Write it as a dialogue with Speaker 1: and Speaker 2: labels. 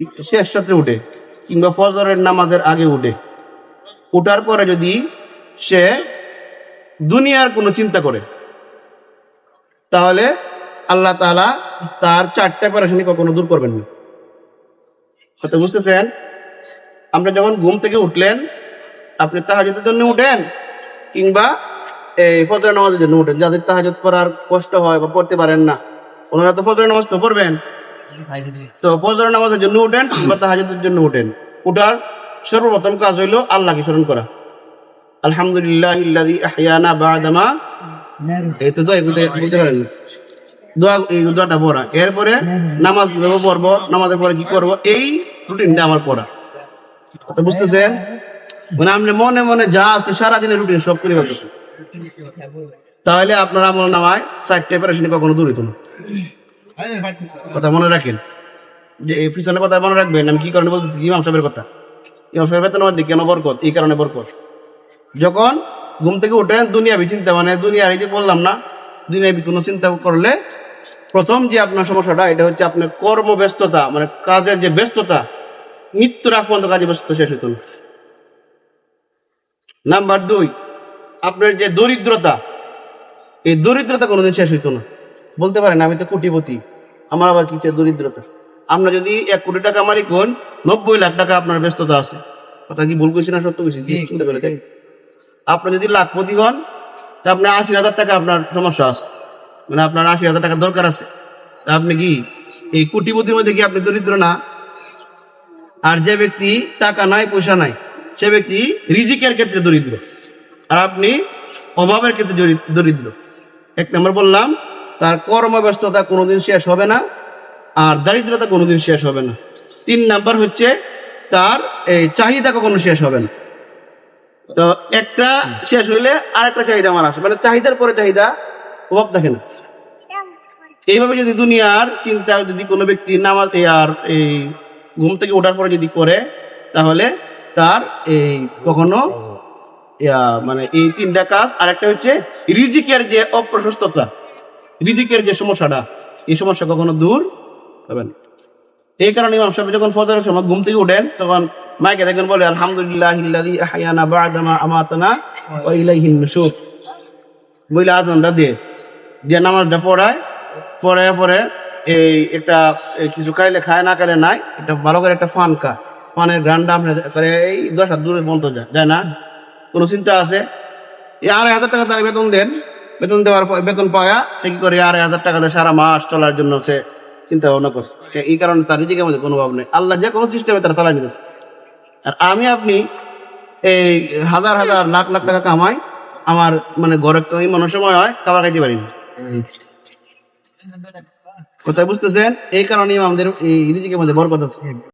Speaker 1: শেষ রাত্রে উঠে, কিংবা ফজরের নামাজের আগে উঠে। উঠার পরে যদি সে দুনিয়ার কোনো চিন্তা করে, তাহলে আল্লাহ তাআলা তার চারটা পরেশানি কখনো দূর করবেন না। কথা বুঝতেছেন? আমরা যখন ঘুম থেকে উঠলেন, আপনি তাহাজতের জন্য উঠেন, কিংবা এই ফজর নামাজের জন্য উঠেন। যাদের তাহাজত পড়ার কষ্ট হয় বা পড়তে পারেন না, ওনারা তো ফজর নামাজ তো পড়বেন। তো ফজর নামাজের জন্য উঠেন কিংবা তাহাজতের জন্য উঠেন। উঠার সর্বপ্রথম কাজ হইল আল্লাহকে স্মরণ করা। আলহামদুলিল্লাহ আহইয়ানা বা'দামা এই তো বলতে পারেন? দোয়া এই দোয়াটা পড়া। এরপরে নামাজ পড়ব। নামাজের পরে কি এই রুটিনটা আমার পড়া বুঝতেছেন? মানে আপনি মনে মনে যা আছে সারাদিনের রুটিন সব করে তাহলে আপনার আমল নামায় চারটে প্যারেশনি কখনো দূর হইতো না। কথা মনে রাখেন? যে এই পিছনে কথা মনে রাখবেন, আমি কি কারণে বলতেছি? ইমাম সাহেবের কথা। ইমাম সাহেবের বেতন মধ্যে কেন বরকত? এই কারণে বরকত। যখন ঘুম থেকে উঠেন, দুনিয়াবি চিন্তা মানে দুনিয়ার এই যে বললাম না, দুনিয়াবি কোনো চিন্তা করলে প্রথম যে আপনার সমস্যাটা, এটা হচ্ছে আপনার কর্মব্যস্ততা মানে কাজের যে ব্যস্ততা, মৃত্যুর আগ পর্যন্ত কাজে ব্যস্ত শেষ হতো না। নাম্বার দুই, আপনার যে দরিদ্রতা, এই দরিদ্রতা কোনোদিন শেষ হইতো না। বলতে পারেন আমি তো কোটিপতি। আমার আবার কি দরিদ্রতা। আপনার যদি এক কোটি টাকা মালিক হন নব্বই লাখ টাকা আপনার ব্যস্ততা আছে। কথা কি ভুল কইছি না সত্য কইছি চিন্তা করে দেখেন। আপনি যদি লাখপতি হন তা আপনার আশি হাজার টাকা আপনার সমস্যা আছে। মানে আপনার আশি হাজার টাকা দরকার আছে। তা আপনি কি এই কোটিপতির মধ্যে কি আপনি দরিদ্র না? আর যে ব্যক্তি টাকা নাই পয়সা নাই সে ব্যক্তি রিজিকের ক্ষেত্রে দরিদ্র। আর আপনি অভাবের ক্ষেত্রে দরিদ্র। এক নম্বর বললাম তার কর্মব্যস্ততা কোনোদিন শেষ হবে না, আর দারিদ্রতা কোনোদিন শেষ হবে না। তিন নাম্বার হচ্ছে তার এই চাহিদা কখনো শেষ হবে না। তো একটা শেষ হইলে আর একটা চাহিদা আমার আসে মানে চাহিদার পরে চাহিদা অভাব থাকে না। এইভাবে যদি দুনিয়ার চিন্তা যদি কোনো ব্যক্তি নামাজ আর এই ঘুম থেকে ওঠার পরে যদি করে, তাহলে তার এই কখনো মানে এই তিনটা কাজ আর একটা হচ্ছে রিজিকের যে অপ্রশস্ততা। রিজিকের যে সমস্যাটা, এই সমস্যা কখনো দূর হবে না। এই কারণে ইমাম সাহেব যখন ফজরের সময় ঘুম থেকে উঠেন, তখন মাইকে দেখেন বলে, আলহামদুলিল্লাহ ইল্লাযী আহয়ানা বা'দামা আমাতানা ওয়া ইলাইহিন নুশুর বইলে আজানটা দিয়ে, যে নামাজটা পড়ায় পড়ায় পরে এই একটা কিছু খাইলে খায়, না খাইলে নাই এটা ভালো করে একটা পান খা। পানের গ্রান্ডা আপনি করে এই দশ হাত দূরে পর্যন্ত যায় যায় না? কোনো চিন্তা আছে? এই আড়াই হাজার টাকা তার বেতন দেন বেতন দেওয়ার বেতন পাওয়া সে কি করে? আড়াই হাজার টাকা সারা মাস চলার জন্য সে চিন্তা ভাবনা করছে। এই কারণে তার রিজিকের মধ্যে কোনো ভাব নেই। আল্লাহ যে কোনো সিস্টেমে তারা চালাই নিতেছে। আর আমি আপনি এই হাজার হাজার লাখ লাখ টাকা কামাই, আমার মানে ঘরে মনে সময় হয়, খাবার খাইতে পারি কোথায় বুঝতেছেন? এই কারণে আমাদের এই রিজিকের মধ্যে বরকত আছে।